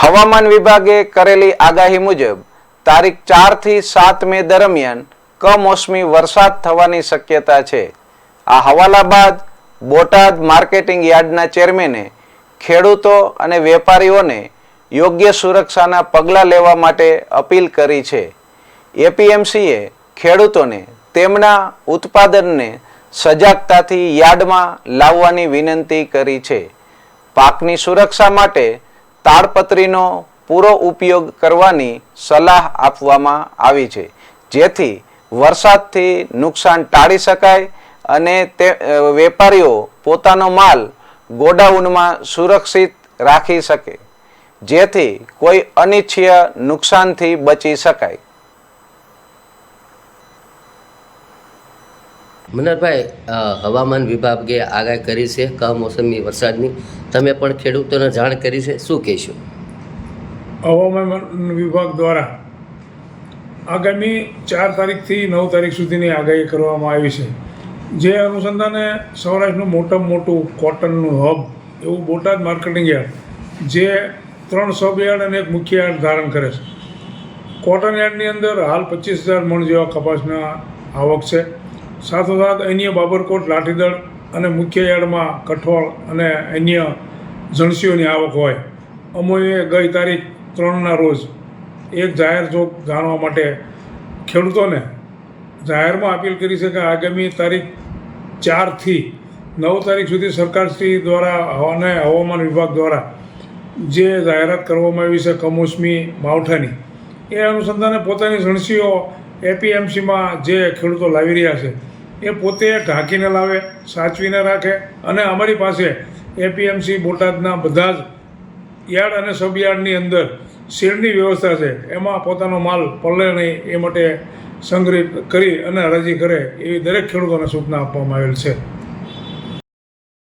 હવામાન વિભાગે કરેલી આગાહી મુજબ, તારીખ ચારથી સાત મે દરમિયાન કમોસમી વરસાદ થવાની શક્યતા છે. આ હવાલા બાદ બોટાદ માર્કેટિંગ યાર્ડના ચેરમેને, ખેડૂતો અને વેપારીઓને યોગ્ય સુરક્ષાના પગલાં લેવા માટે અપીલ કરી છે. એપીએમસીએ ખેડૂતોને તેમના ઉત્પાદનને સજાગતાથી યાર્ડમાં લાવવાની વિનંતી કરી છે. પાકની સુરક્ષા માટે તાડપત્રીનો પૂરો ઉપયોગ કરવાની સલાહ આપવામાં આવી છે. જેથી વરસાદથી નુકસાન ટાળી શકાય અને તે વેપારીઓ પોતાનો માલ ગોડાઉનમાં સુરક્ષિત રાખી શકે. જેથી કોઈ અનિચ્છીય નુકસાનથી બચી શકાય. મનોહરભાઈ અ, હવામાન વિભાગે આગાહી કરી છે કમોસમી વરસાદની. તમે પણ ખેડૂતોને જાણ કરી છે શું કહેશો? હવામાન વિભાગ દ્વારા આગામી ચાર તારીખથી નવ તારીખ સુધીની આગાહી કરવામાં આવી છે. જે અનુસંધાને સૌરાષ્ટ્રનું મોટામાં મોટું કોટનનું હબ એવું બોટાદ માર્કેટિંગ યાર્ડ જે ત્રણ સબ યાર્ડ અને એક મુખ્ય યાર્ડ ધારણ કરે છે. કોટન યાર્ડની અંદર હાલ પચીસ હજાર મણ જેવા કપાસના આવક છે. સાથોસાથ અન્ય બાબરકોટ, લાઠીદળ અને મુખ્ય યાર્ડમાં કઠોળ અને અન્ય જણસીઓની આવક હોય. અમોએ ગઈ તારીખ ત્રણના રોજ એક જાહેર જોગ જાણવા માટે ખેડૂતોને જાહેરમાં અપીલ કરી છે કે આગામી તારીખ ચારથી નવ તારીખ સુધી સરકારશ્રી દ્વારા અને હવામાન વિભાગ દ્વારા જે જાહેરાત કરવામાં આવી છે કમોસમી માવઠાની, એ અનુસંધાને પોતાની જણસીઓ એપીએમસીમાં જે ખેડૂતો લાવી રહ્યા છે, એ પોતે ઢાંકીને લાવે, સાચવીને રાખે અને અમારી પાસે એપીએમસી બોટાદના બધા જ યાર્ડ અને સબયાર્ડની અંદર શેડની વ્યવસ્થા છે. એમાં પોતાનો માલ પલળે નહીં એ માટે સંગ્રહિત કરી અને હરાજી કરે એવી દરેક ખેડૂતોને સૂચના આપવામાં આવેલ છે.